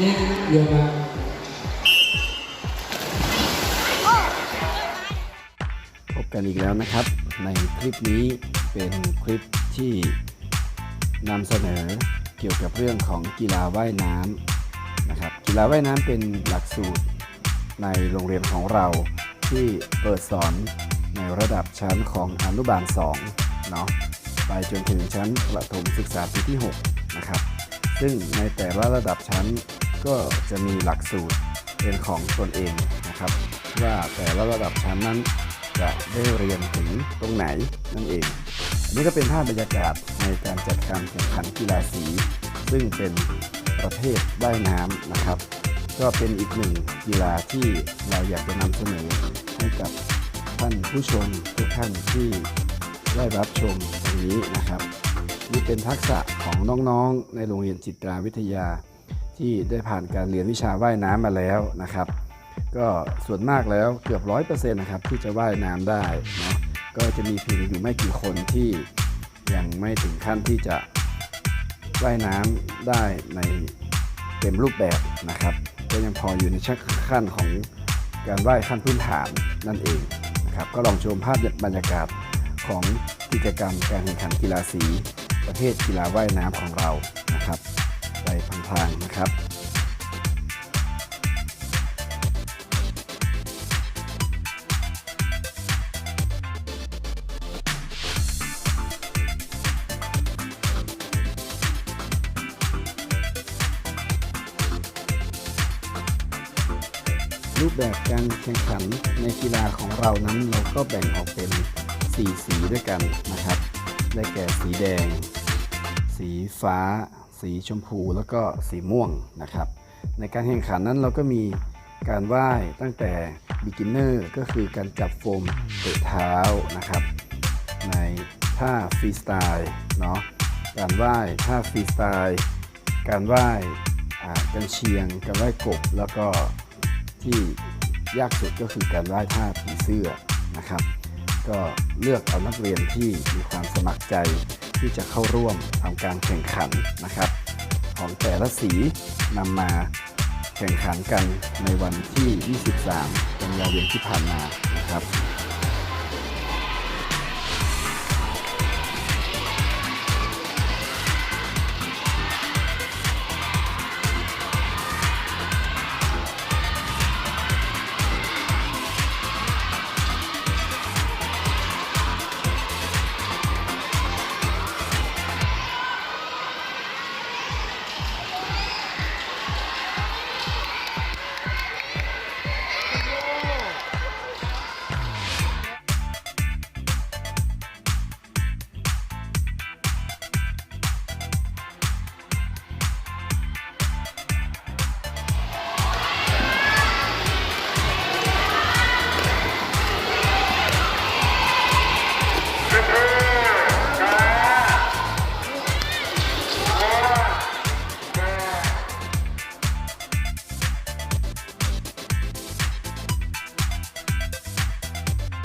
นี่ยเยอะมากพบกันอีกแล้วนะครับ ในคลิปนี้เป็นคลิปที่นำเสนอเกี่ยวกับเรื่องของกีฬาว่ายน้ำนะครับ กีฬาว่ายน้ำเป็นหลักสูตรในโรงเรียนของเราที่เปิดสอนในระดับชั้นของอนุบาล2เนาะไปจนถึงชั้นประถมศึกษาปีที่ 6 นะครับ ซึ่งในแต่ละระดับชั้น ก็จะมีหลักสูตรเป็นของตนเองนะครับ ว่าแต่ละระดับชั้นนั้นจะได้เรียนถึงตรงไหนนั่นเอง อันนี้ก็เป็นภาพบรรยากาศในการจัดการแข่งขันกีฬาสี ซึ่งเป็นประเภทว่ายน้ำนะครับ ก็เป็นอีกหนึ่งกีฬาที่เราอยากจะนำเสนอให้กับท่านผู้ชมทุกท่านที่ได้รับชมตรงนี้นะครับ นี่เป็นทักษะของน้องๆ ในโรงเรียนจิตราวิทยา ที่ได้ผ่านการเรียนวิชาว่ายน้ำมาแล้วนะครับ ก็ส่วนมากแล้วเกือบร้อยเปอร์เซ็นต์นะครับที่จะว่ายน้ำได้เนาะก็จะมีเพียงอยู่ไม่กี่คนที่ยังไม่ถึงขั้นที่จะว่ายน้ำได้ในเต็มรูปแบบนะครับ ก็ยังพออยู่ในชั้นขั้นของการว่ายขั้นพื้นฐานนั่นเองนะครับ ก็ลองชมภาพบรรยากาศของกิจกรรมการแข่งขันกีฬาสี ประเภทกีฬาว่ายน้ำของเรานะครับ ไปพลางๆนะครับรูปแบบการแข่งขันในกีฬาของเรานั้นเราก็แบ่งออกเป็น 4 สีด้วยกันนะครับ ได้แก่สีแดง สีฟ้า สีชมพูแล้วก็สีม่วงนะครับ ในการแข่งขันนั้นเราก็มีการว่ายตั้งแต่ beginner ก็คือการจับโฟมเตะเท้านะครับ ในท่าฟรีสไตล์เนาะการว่ายท่าฟรีสไตล์การว่ายอ่ากันเชียงการว่ายกบ แล้วก็ที่ยากสุดก็คือการว่ายท่าผีเสื้อนะครับ ก็เลือกเอานักเรียนที่มีความสมัครใจที่จะเข้าร่วมทำการแข่งขันนะครับ ของแต่ละสีนำมาแข่งขันกันในวันที่ 23 กันยายนที่ผ่านมา